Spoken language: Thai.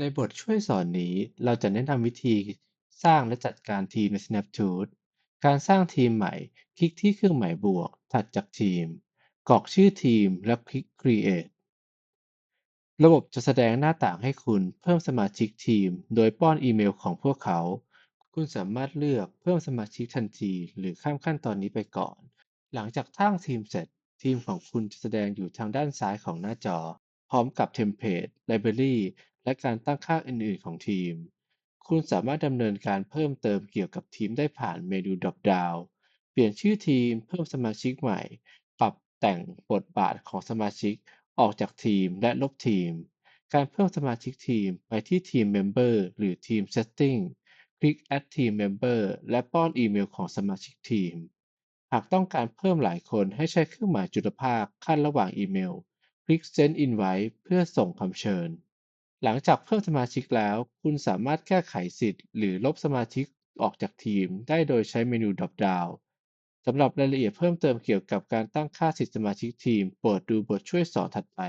ในบทช่วยสอนนี้ เราจะแนะนำวิธีสร้างและจัดการทีมใน Snapshot การสร้างทีมใหม่ คลิกที่เครื่องหมายบวก ถัดจากทีม กรอกชื่อทีมและคลิก Create ระบบจะแสดงหน้าต่างให้คุณเพิ่มสมาชิกทีม โดยป้อนอีเมลของพวกเขา คุณสามารถเลือกเพิ่มสมาชิกทันที หรือข้ามขั้นตอนนี้ไปก่อน หลังจากสร้างทีมเสร็จ ทีมของคุณจะแสดงอยู่ทางด้านซ้ายของหน้าจอ พร้อมกับเทมเพลตไลบรารี และการตั้งค่าอื่น ๆ ของทีม คุณสามารถดำเนินการเพิ่มเติมเกี่ยวกับทีมได้ผ่านเมนูดรอปดาวน์เปลี่ยนชื่อทีม เพิ่มสมาชิกใหม่ ปรับแต่งบทบาทของสมาชิกออกจากทีมและลบทีม การเพิ่มสมาชิกทีมไปที่ทีมเมมเบอร์หรือทีม Setting คลิก Add Team Member และป้อนอีเมลของสมาชิกทีม หากต้องการเพิ่มหลายคนให้ใช้เครื่องหมายจุลภาคขั้นระหว่างอีเมล คลิก Send Invite เพื่อส่งคำเชิญ หลังจากเพิ่มสมาชิกแล้ว คุณสามารถแก้ไขสิทธิ์หรือลบสมาชิกออกจากทีม ได้โดยใช้เมนูดรอปดาวน์สำหรับรายละเอียดเพิ่มเติมเกี่ยวกับการตั้งค่าสิทธิสมาชิกทีม โปรดดูบทช่วยสอนถัดไป